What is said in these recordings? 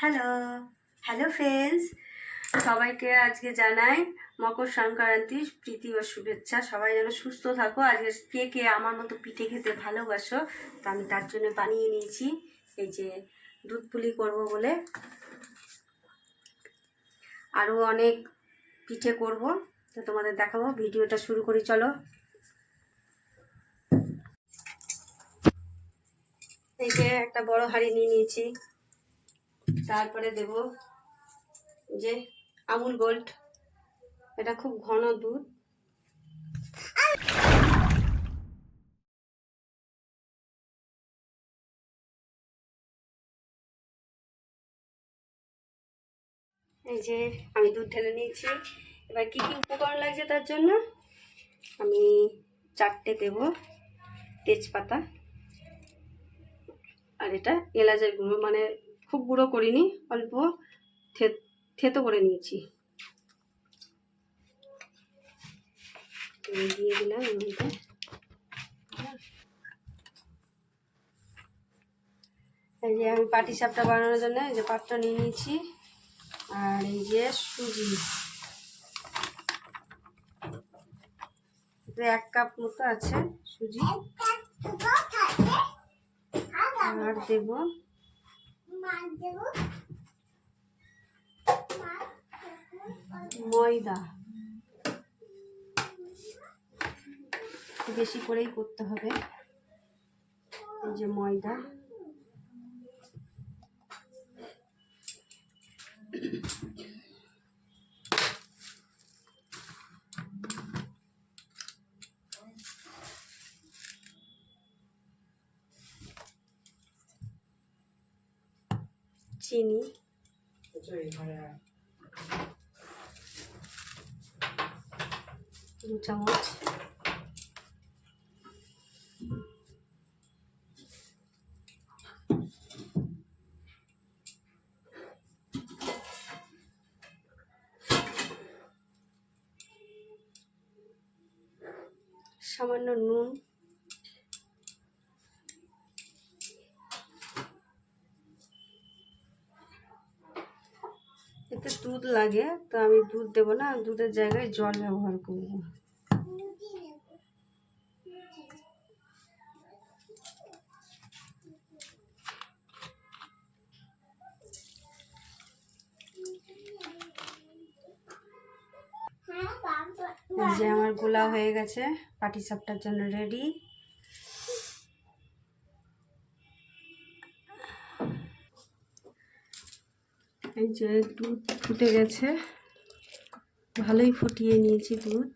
Hello hello friends সবাইকে আজকে জানাই মকর সংক্রান্তির প্রীতি ও শুভেচ্ছা। সবাই যেন সুস্থ থাকো। আজকে কে কে আমার মতো পিঠে খেতে ভালোবাসো, তো আমি তার জন্য বানিয়ে নিয়েছি। এই যে দুধ পুলি করব বলে। আরও অনেক পিঠে করব। তো তোমাদের দেখাবো, ভিডিওটা শুরু করি, চলো। এই যে একটা বড় হাঁড়ি নিয়ে নিয়েছি। তারপরে দেব যে আমুল গোল্ড। এটা খুব ঘন দুধ। এই যে আমি দুধ ঢেলে নিয়েছি। এবার কি কি উপকরণ লাগছে তার জন্য? আমি চারটে দেব তেজপাতা। আর এটা এলাচের গুঁড়ো মানে খুব গুঁড়ো করিনি অল্প থেতো করে নিয়েছি। দিয়ে দিলাম মধ্যে এই যে আমি পাটি সাপটা বানানোর জন্য এই যে পাত্র নিয়ে নিয়েছি আর এই যে সুজি। এক কাপ মতো আছে সুজি। আর দেবো ময়দা। বেশি করেই করতে হবে। এই যে ময়দা। চিনি। দু চামচ। সামান্য নুন। দুধ লাগে, তো আমি দুধ দেবো না, দুধের জায়গায় জল ব্যবহার করব। যে আমার গোলা হয়ে গেছে, পাটি সাপটার জন্য রেডি এই যে দুধ ফুটে গেছে। ভালোই ফুটিয়ে নিয়েছি দুধ।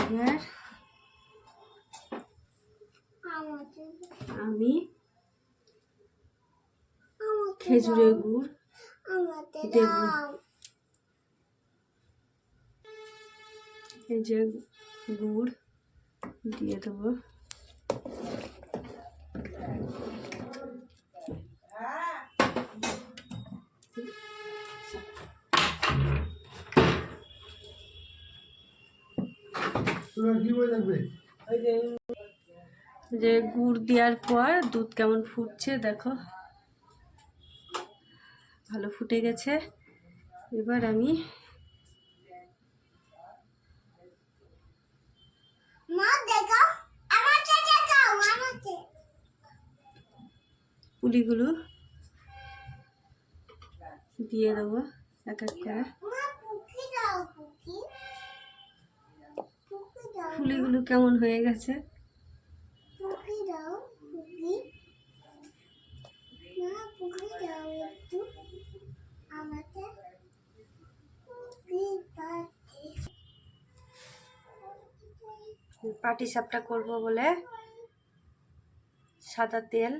এবার আমি খেজুরের গুড় দেব। এই যে গুড় দিয়ে দেবো। যে গুড় দেওয়ার পর দুধ কেমন ফুটছে দেখো। ভালো ফুটে গেছে। এবার আমি পুলিগুলো দিয়ে দেবো এক এক করে। ফুলিগুলো কেমন হয়ে গেছে? পাটি সাপটা করব বলে সাদা তেল।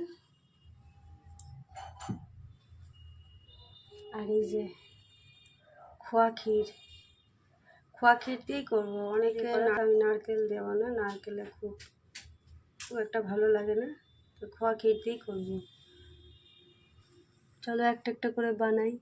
আর এই যে খোয়া ক্ষীর। খোয়া ক্ষীর দিয়েই করব অনেকে আমি নারকেল দেবো না নারকেলে খুব খুব একটা ভালো লাগে না তো খোয়া খেতেই দিয়েই করব। চলো একটা একটা করে বানাই।